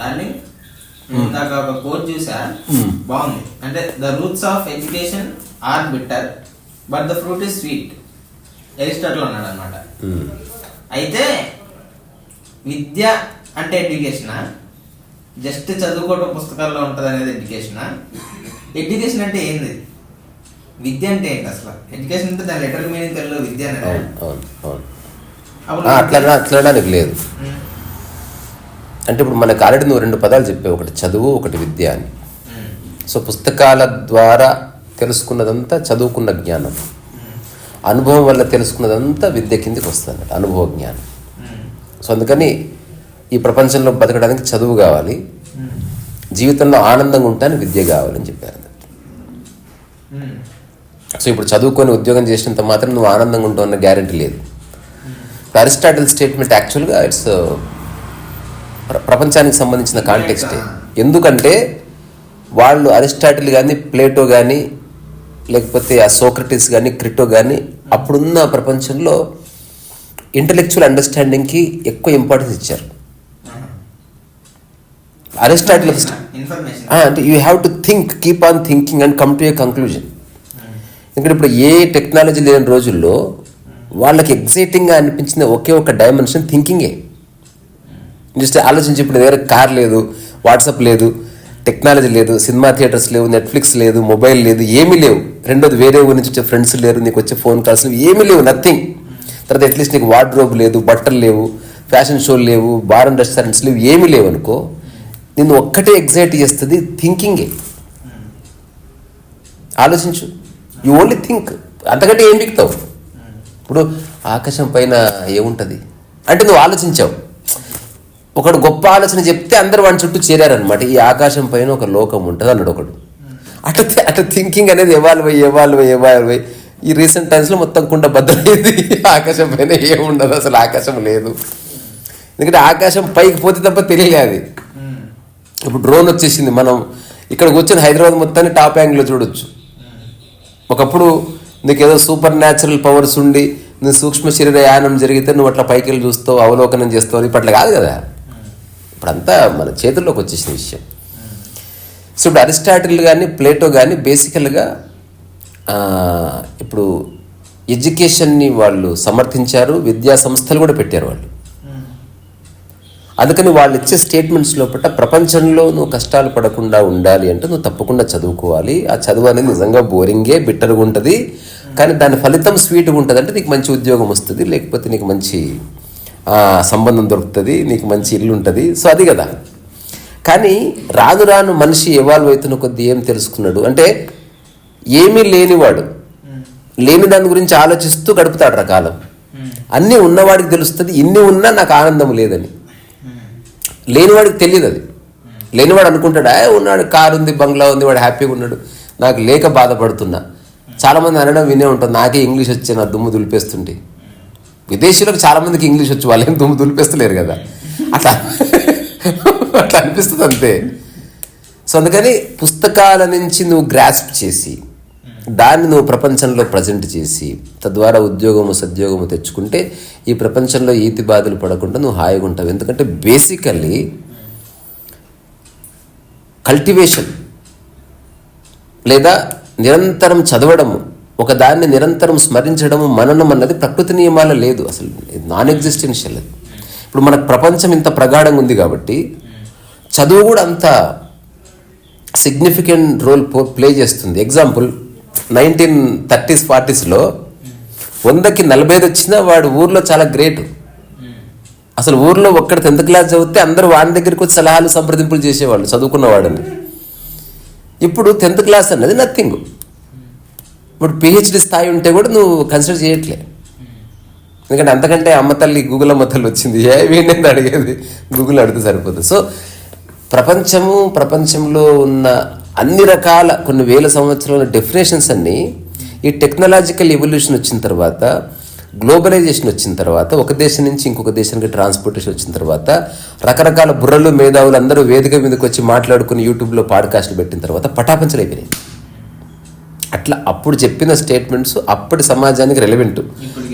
Darling ఇందాక ఒక coat చూసా? బాగుంది. అంటే the roots of education are bitter but the fruit is sweet Aristotle అన్నాడు అనమాట అయితే విద్య అంటే ఎడ్యుకేషనా జస్ట్ చదువుకోవడం పుస్తకాల్లో ఉంటుంది అనేది ఎడ్యుకేషనా ఎడ్యుకేషన్ అంటే ఏంది? విద్య అంటే ఏంటి అసలు ఎడ్యుకేషన్ అంటే దాని లెటర్ మీనింగ్ తెలియదు విద్య అవును అవును అట్లా లేదు. అంటే ఇప్పుడు మనకు ఆల్రెడీ నువ్వు రెండు పదాలు చెప్పావు ఒకటి చదువు ఒకటి విద్య అని. సో పుస్తకాల ద్వారా తెలుసుకున్నదంతా చదువుకున్న జ్ఞానం. అనుభవం వల్ల తెలుసుకున్నదంతా విద్య కిందికి వస్తుంది అనుభవ జ్ఞానం. సో అందుకని ఈ ప్రపంచంలో బతకడానికి చదువు కావాలి. జీవితంలో ఆనందంగా ఉంటానికి విద్య కావాలని చెప్పారు. సో ఇప్పుడు చదువుకొని ఉద్యోగం చేసినంత మాత్రం నువ్వు ఆనందంగా ఉంటావు అన్న గ్యారంటీ లేదు. అరిస్టాటిల్ స్టేట్మెంట్ యాక్చువల్గా ఇట్స్ ప్రపంచానికి సంబంధించిన కాంటెక్స్టే. ఎందుకంటే వాళ్ళు అరిస్టాటిల్ కానీ ప్లేటో కానీ లేకపోతే ఆ సోక్రటిస్ కానీ క్రిటో కానీ అప్పుడున్న ప్రపంచంలో ఇంటలెక్చువల్ అండర్స్టాండింగ్కి ఎక్కువ ఇంపార్టెన్స్ ఇచ్చారు. అరిస్టాటిల్ అంటే you have to think keep on thinking and come to a conclusion. ఎందుకంటే ఇప్పుడు ఏ టెక్నాలజీ లేని రోజుల్లో వాళ్ళకి ఎగ్జైటింగ్గా అనిపించిన ఒకే ఒక డైమెన్షన్ థింకింగే. జస్ట్ ఆలోచించి ఇప్పుడు దగ్గర కార్ లేదు వాట్సాప్ లేదు టెక్నాలజీ లేదు సినిమా థియేటర్స్ లేవు నెట్ఫ్లిక్స్ లేదు మొబైల్ లేదు ఏమీ లేవు. రెండోది వేరే ఊరి నుంచి వచ్చే ఫ్రెండ్స్ లేరు నీకు వచ్చే ఫోన్ కాల్స్ లేవు ఏమీ లేవు నథింగ్. తర్వాత అట్లీస్ట్ నీకు వార్డ్రోబ్ లేదు బట్టలు లేవు ఫ్యాషన్ షోలు లేవు బార్ అండ్ రెస్టారెంట్స్ లేవు ఏమీ లేవు అనుకో నిన్ను ఒక్కటే ఎగ్జైట్ చేస్తుంది థింకింగే. ఆలోచించు. యూ ఓన్లీ థింక్ అంతకంటే ఏం బిక్తావు ఇప్పుడు ఆకాశం పైన ఏముంటుంది? అంటే నువ్వు ఆలోచించావు. ఒకడు గొప్ప ఆలోచన చెప్తే అందరు వాడి చుట్టూ చేరారనమాట ఈ ఆకాశం పైన ఒక లోకం ఉంటుంది అన్నాడు ఒకడు. అట్లా అట్లా థింకింగ్ అనేది ఎవాల్వ్ అయ్యి ఎవాల్వ్ అయ్యి ఎవాల్వ్ అయ్యి ఈ రీసెంట్ టైమ్స్లో మొత్తం కుండ బద్దలైంది. ఆకాశం పైన ఏముండదు అసలు ఆకాశం లేదు. ఎందుకంటే ఆకాశం పైకి పోతే తప్ప తెలియలే అది. ఇప్పుడు డ్రోన్ వచ్చేసింది. మనం ఇక్కడ కూర్చొని హైదరాబాద్ మొత్తాన్ని టాప్ యాంగిల్లో చూడొచ్చు. ఒకప్పుడు నీకు ఏదో సూపర్ న్యాచురల్ పవర్స్ ఉండి నువ్వు సూక్ష్మ శరీర యానం జరిగితే నువ్వు అట్లా పైకి వెళ్ళి చూస్తావు అవలోకనం చేస్తావు అది కాదు కదా. ఇప్పుడంతా మన చేతుల్లోకి వచ్చేసిన విషయం. సో ఇప్పుడు అరిస్టాటిల్ కానీ ప్లేటో కానీ బేసికల్గా ఇప్పుడు ఎడ్యుకేషన్ని వాళ్ళు సమర్థించారు విద్యా సంస్థలు కూడా పెట్టారు వాళ్ళు. అందుకని వాళ్ళు ఇచ్చే స్టేట్మెంట్స్ లోపల ప్రపంచంలో నువ్వు కష్టాలు పడకుండా ఉండాలి అంటే నువ్వు తప్పకుండా చదువుకోవాలి. ఆ చదువు అనేది నిజంగా బోరింగే బిట్టరుగా ఉంటుంది. కానీ దాని ఫలితం స్వీట్గా ఉంటుంది అంటే నీకు మంచి ఉద్యోగం వస్తుంది లేకపోతే నీకు మంచి సంబంధం దొరుకుతుంది నీకు మంచి ఇల్లు ఉంటుంది. సో అది కదా. కానీ రాను రాను మనిషి ఎవాల్వ్ అవుతున్న కొద్దీ ఏం తెలుసుకున్నాడు? అంటే ఏమీ లేనివాడు. లేని దాని గురించి ఆలోచిస్తూ గడుపుతాడు రా కాలం. అన్నీ ఉన్నవాడికి తెలుస్తుంది ఇన్ని ఉన్నా నాకు ఆనందం లేదని. లేనివాడికి తెలియదు అది. లేనివాడు అనుకుంటాడా ఏ ఉన్నాడు కారు ఉంది బంగ్లా ఉంది వాడు హ్యాపీగా ఉన్నాడు. నాకు లేక బాధపడుతున్నా. చాలామంది అనడం వినే ఉంటుంది నాకే ఇంగ్లీష్ వచ్చే నా దుమ్ము దులిపేస్తుంటే. విదేశీయులకు చాలామందికి ఇంగ్లీష్ వచ్చి వాళ్ళు ఏం దుమ్ము దులిపేస్తలేరు కదా. అట్లా అట్లా అనిపిస్తుంది అంతే. సో అందుకని పుస్తకాల నుంచి నువ్వు గ్రాస్ప్ చేసి దాన్ని నువ్వు ప్రపంచంలో ప్రజెంట్ చేసి తద్వారా ఉద్యోగము సద్యోగము తెచ్చుకుంటే ఈ ప్రపంచంలో ఈతి బాధలు పడకుండా నువ్వు హాయిగా ఉంటావు. ఎందుకంటే బేసికల్లీ కల్టివేషన్ లేదా నిరంతరం చదవడము ఒకదాన్ని నిరంతరం స్మరించడము మననం అన్నది ప్రకృతి నియమాల లేదు. అసలు నాన్ ఎగ్జిస్టెన్షియల్ అది. ఇప్పుడు మనకు ప్రపంచం ఇంత ప్రగాఢంగా ఉంది కాబట్టి చదువు కూడా అంత సిగ్నిఫికెంట్ రోల్ ప్లే చేస్తుంది. ఎగ్జాంపుల్ నైన్టీన్ థర్టీస్ ఫార్టీస్లో వందకి నలభై ఐదు వచ్చినా వాడు ఊర్లో చాలా గ్రేట్. అసలు ఊర్లో ఒక్కడ టెన్త్ క్లాస్ చదివితే అందరూ వాడి దగ్గరికి వచ్చి సలహాలు సంప్రదింపులు చేసేవాళ్ళు చదువుకున్నవాడని ఇప్పుడు టెన్త్ క్లాస్ అన్నది నథింగ్. ఇప్పుడు పిహెచ్డి స్థాయి ఉంటే కూడా నువ్వు కన్సిడర్ చేయట్లే. ఎందుకంటే అంతకంటే అమ్మ తల్లి గూగుల్ అమ్మ తల్లి వచ్చింది. ఏ అడిగేది? గూగుల్ అడిగితే సరిపోతుంది సో ప్రపంచము ప్రపంచంలో ఉన్న అన్ని రకాల కొన్ని వేల సంవత్సరాల డెఫినేషన్స్ అన్నీ ఈ టెక్నాలజికల్ ఎవల్యూషన్ వచ్చిన తర్వాత గ్లోబలైజేషన్ వచ్చిన తర్వాత ఒక దేశం నుంచి ఇంకొక దేశానికి ట్రాన్స్పోర్టేషన్ వచ్చిన తర్వాత రకరకాల బుర్రలు మేధావులు అందరూ వేదిక మీదకి వచ్చి మాట్లాడుకుని యూట్యూబ్లో పాడ్కాస్ట్లు పెట్టిన తర్వాత పటాపంచలు అయిపోయినాయి. అట్లా అప్పుడు చెప్పిన స్టేట్మెంట్స్ అప్పటి సమాజానికి రెలవెంట్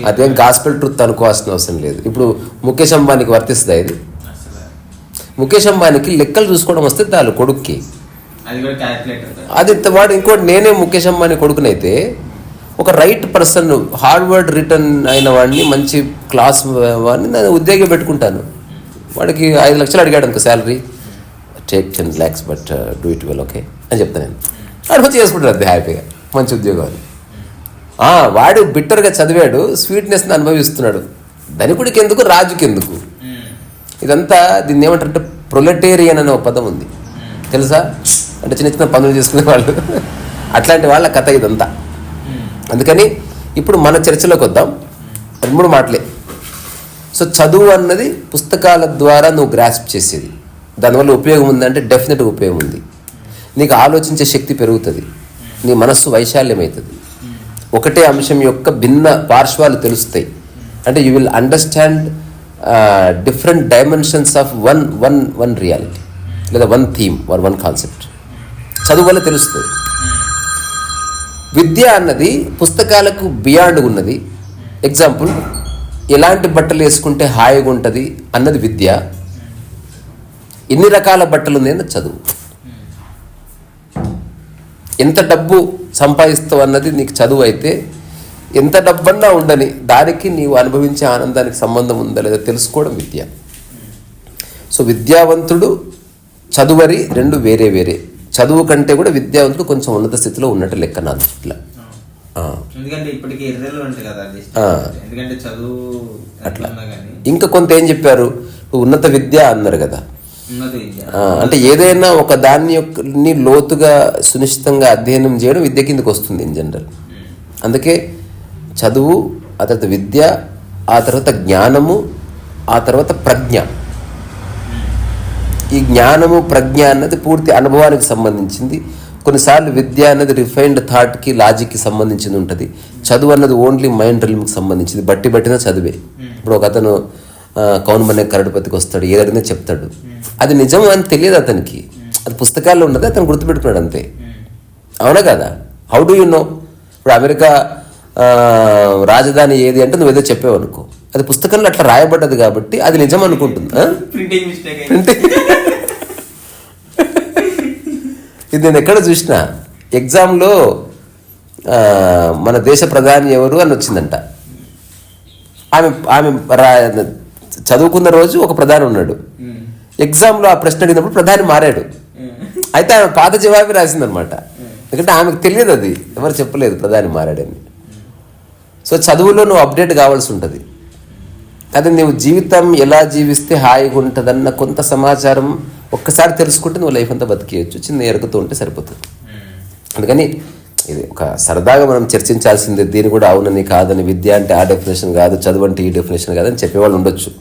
అదేం గాస్పెల్ ట్రూత్ అనుకోవాల్సిన అవసరం లేదు. ఇప్పుడు ముఖేష్ అంబానీకి వర్తిస్తుందా ఇది? ముఖేష్ అంబానీకి లెక్కలు చూసుకోవడం వస్తే చాలు కొడుక్కి. అది వాడు ఇంకోటి నేనే ముఖేష్ అంబానీ కొడుకునైతే ఒక రైట్ పర్సన్ హార్డ్వర్డ్ రిటర్న్ అయిన వాడిని మంచి క్లాస్ వాడిని నేను ఉద్యోగం పెట్టుకుంటాను. వాడికి ఐదు లక్షలు అడిగాడు అనుకో salary take ten lakhs but do it well okay అని చెప్తాను నేను. వాడు మంచి చేసుకుంటాడు అది హ్యాపీగా. మంచి ఉద్యోగం వాడు. బిట్టర్గా చదివాడు స్వీట్నెస్ని అనుభవిస్తున్నాడు. ధనికుడికి ఎందుకు రాజుకి ఎందుకు? ఇదంతా దీన్ని ఏమంటారంటే ప్రొలెటేరియన్ అనే ఒక పదం ఉంది. తెలుసా? అంటే చిన్న చిన్న పనులు చేసుకునే వాళ్ళు. అట్లాంటి వాళ్ళ కథ ఇదంతా. అందుకని ఇప్పుడు మన చర్చలోకి వద్దాం. రెండు మూడు మాటలే. సో చదువు అన్నది పుస్తకాల ద్వారా నువ్వు గ్రాస్ప్ చేసేది. దానివల్ల ఉపయోగం ఉందంటే డెఫినెట్గా ఉపయోగం ఉంది. నీకు ఆలోచించే శక్తి పెరుగుతుంది. నీ మనస్సు వైశాల్యమవుతుంది. ఒకటే అంశం యొక్క భిన్న పార్శ్వాలు తెలుస్తాయి. అంటే you will understand different dimensions of one one one reality లేదా one theme or one concept చదువు వల్ల తెలుస్తుంది. విద్య అన్నది పుస్తకాలకు బియాండ్ ఉన్నది. ఎగ్జాంపుల్ ఎలాంటి బట్టలు వేసుకుంటే హాయిగా ఉంటుంది అన్నది విద్య. ఎన్ని రకాల బట్టలు ఉంది అన్నది చదువు. ఎంత డబ్బు సంపాదిస్తావు అన్నది నీకు చదువు అయితే ఎంత డబ్బన్నా ఉండని దానికి నీవు అనుభవించే ఆనందానికి సంబంధం ఉందా లేదా తెలుసుకోవడం విద్య. సో విద్యావంతుడు చదువరి రెండు వేరే వేరే. చదువు కంటే కూడా విద్యావంతుడు కొంచెం ఉన్నత స్థితిలో ఉన్నట్టు లెక్క నా దృష్టిలో. ఆ. ఎందుకంటే ఇప్పటికి ఇర్రెలవెంట్ కదా అది ఆ. ఎందుకంటే చదువు అట్లా. ఇంకా కొంత ఏం చెప్పారు? ఉన్నత విద్య అన్నారు కదా. ఉన్నత విద్య. ఆ, అంటే ఏదైనా ఒక దాన్ని యొక్క లోతుగా సునిశ్చితంగా అధ్యయనం చేయడం విద్య కిందకి వస్తుంది ఇన్ జనరల్. అందుకే చదువు ఆ తర్వాత విద్య ఆ తర్వాత జ్ఞానము ఆ తర్వాత ప్రజ్ఞ. ఈ జ్ఞానము ప్రజ్ఞ అన్నది పూర్తి అనుభవానికి సంబంధించింది. కొన్నిసార్లు విద్య అన్నది రిఫైన్డ్ థాట్కి లాజిక్కి సంబంధించింది ఉంటుంది. చదువు అన్నది ఓన్లీ మైండ్ రిల్మ్కి సంబంధించింది. బట్టి పట్టిన చదివే. ఇప్పుడు ఒక అతను కౌన్మనే కరడుపతికి వస్తాడు ఏదడిగినా చెప్తాడు. అది నిజం అని తెలియదు అతనికి. అది పుస్తకాల్లో ఉన్నది అతను గుర్తుపెట్టుకున్నాడు అంతే. అవునా కదా? హౌ డూ యూ నో ఇప్పుడు అమెరికా రాజధాని ఏది అంటే నువ్వు ఏదో చెప్పావు అనుకో. అది పుస్తకంలో అట్లా రాయబడ్డది కాబట్టి అది నిజం అనుకుంటుంది? ప్రింటింగ్ ఇది నేను ఎక్కడ చూసిన ఎగ్జామ్లో మన దేశ ప్రధాని ఎవరు అని వచ్చిందంట. ఆమె ఆమె రా- చదువుకున్న రోజు ఒక ప్రధాని ఉన్నాడు. ఎగ్జామ్లో ఆ ప్రశ్న అడిగినప్పుడు ప్రధాని మారాడు. అయితే ఆమె పాత జవాబు రాసిందనమాట ఎందుకంటే ఆమెకు తెలియదు అది. ఎవరు చెప్పలేదు ప్రధాని మారాడని. సో చదువులో నువ్వు అప్డేట్ కావాల్సి ఉంటుంది. అదే నువ్వు జీవితం ఎలా జీవిస్తే హాయిగా ఉంటుందన్న కొంత సమాచారం ఒక్కసారి తెలుసుకుంటే నువ్వు లైఫ్ అంతా బతికేయచ్చు. చిన్న ఎరుకుతూ ఉంటే సరిపోతుంది. అందుకని ఇది ఒక సరదాగా మనం చర్చించాల్సిందే దీని కూడా అవునని కాదని విద్య అంటే ఆ డెఫినేషన్ కాదు చదువు అంటే ఈ డెఫినేషన్ కాదని చెప్పేవాళ్ళు ఉండొచ్చు.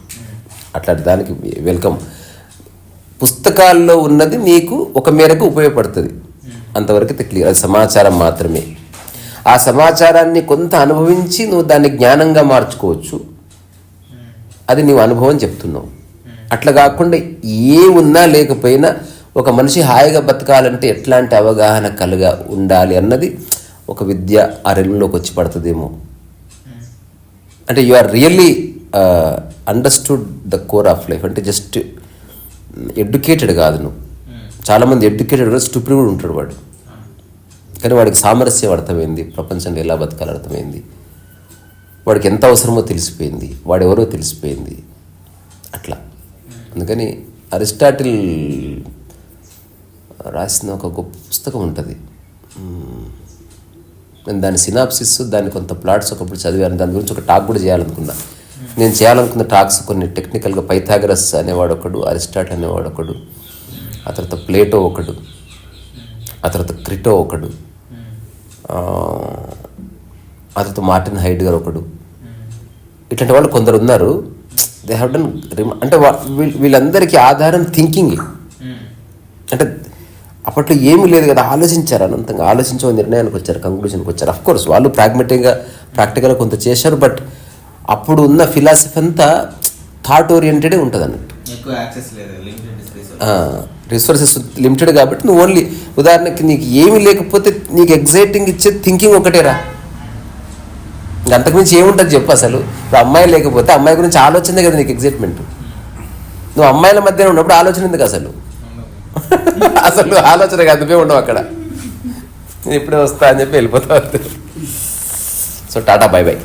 అట్లాంటి దానికి వెల్కమ్. పుస్తకాల్లో ఉన్నది నీకు ఒక మేరకు ఉపయోగపడుతుంది. అంతవరకు క్లియర్. అది సమాచారం మాత్రమే. ఆ సమాచారాన్ని కొంత అనుభవించి నువ్వు దాన్ని జ్ఞానంగా మార్చుకోవచ్చు. అది నీవు అనుభవం చెప్తున్నావు. అట్లా కాకుండా ఏ ఉన్నా లేకపోయినా ఒక మనిషి హాయిగా బతకాలంటే ఎట్లాంటి అవగాహన కలుగా ఉండాలి అన్నది ఒక విద్య ఆ రెల్లోకి వచ్చి పడుతుందేమో. అంటే you are really understood the core of life అంటే జస్ట్ ఎడ్యుకేటెడ్ కాదు నువ్వు. చాలామంది ఎడ్యుకేటెడ్ కూడా స్టూపిడ్ కూడా ఉంటాడు వాడు. కానీ వాడికి సామరస్యం అర్థమైంది ప్రపంచంలో ఎలా బతకాలి అర్థమైంది. వాడికి ఎంత అవసరమో తెలిసిపోయింది వాడెవరో తెలిసిపోయింది. అట్లా. అందుకని అరిస్టాటిల్ రాసిన ఒక గొప్ప పుస్తకం ఉంటుంది. నేను దాని సినాప్సిస్ దాని కొంత ప్లాట్స్ ఒకప్పుడు చదివాను. దాని గురించి ఒక టాక్ కూడా చేయాలనుకున్నా. నేను చేయాలనుకున్న టాక్స్ కొన్ని టెక్నికల్గా పైథాగరస్ అనేవాడు ఒకడు అరిస్టాట్ అనేవాడు ఒకడు ఆ తర్వాత ప్లేటో ఒకడు ఆ తర్వాత క్రిటో ఒకడు. ఆ తర్వాత మార్టిన్ హైడ్ గారు ఒకడు. ఇట్లాంటి వాళ్ళు కొందరు ఉన్నారు. దే హ్యావ్ డన్ అంటే వీళ్ళందరికీ ఆధారం థింకింగ్ అంటే అప్పట్లో ఏమీ లేదు కదా ఆలోచించారు అనంతంగా. ఆలోచించి నిర్ణయానికి వచ్చారు కంక్లూషన్కి వచ్చారు. అఫ్ కోర్స్ వాళ్ళు ప్రాగ్మెటిక్గా ప్రాక్టికల్గా కొంత చేశారు బట్ అప్పుడు ఉన్న ఫిలాసఫీ అంతా థాట్ ఓరియంటెడే ఉంటుంది అన్నట్టు. రిసోర్సెస్ లిమిటెడ్ కాబట్టి నువ్వు ఓన్లీ ఉదాహరణకి నీకు ఏమీ లేకపోతే నీకు ఎగ్జైటింగ్ ఇచ్చే థింకింగ్ ఒకటేరా. అంతకుమించి ఏముంటుంది చెప్పు అసలు? ఇప్పుడు అమ్మాయి లేకపోతే అమ్మాయి గురించి ఆలోచనే కదా నీకు ఎగ్జైట్మెంట్ నువ్వు అమ్మాయిల మధ్యన ఉన్నప్పుడు ఆలోచన ఎందుకు అసలు? అసలు ఆలోచన కాదు నువ్వే ఉండవు అక్కడ. నేను ఇప్పుడే వస్తా అని చెప్పి వెళ్ళిపోతావు సో టాటా బై బై.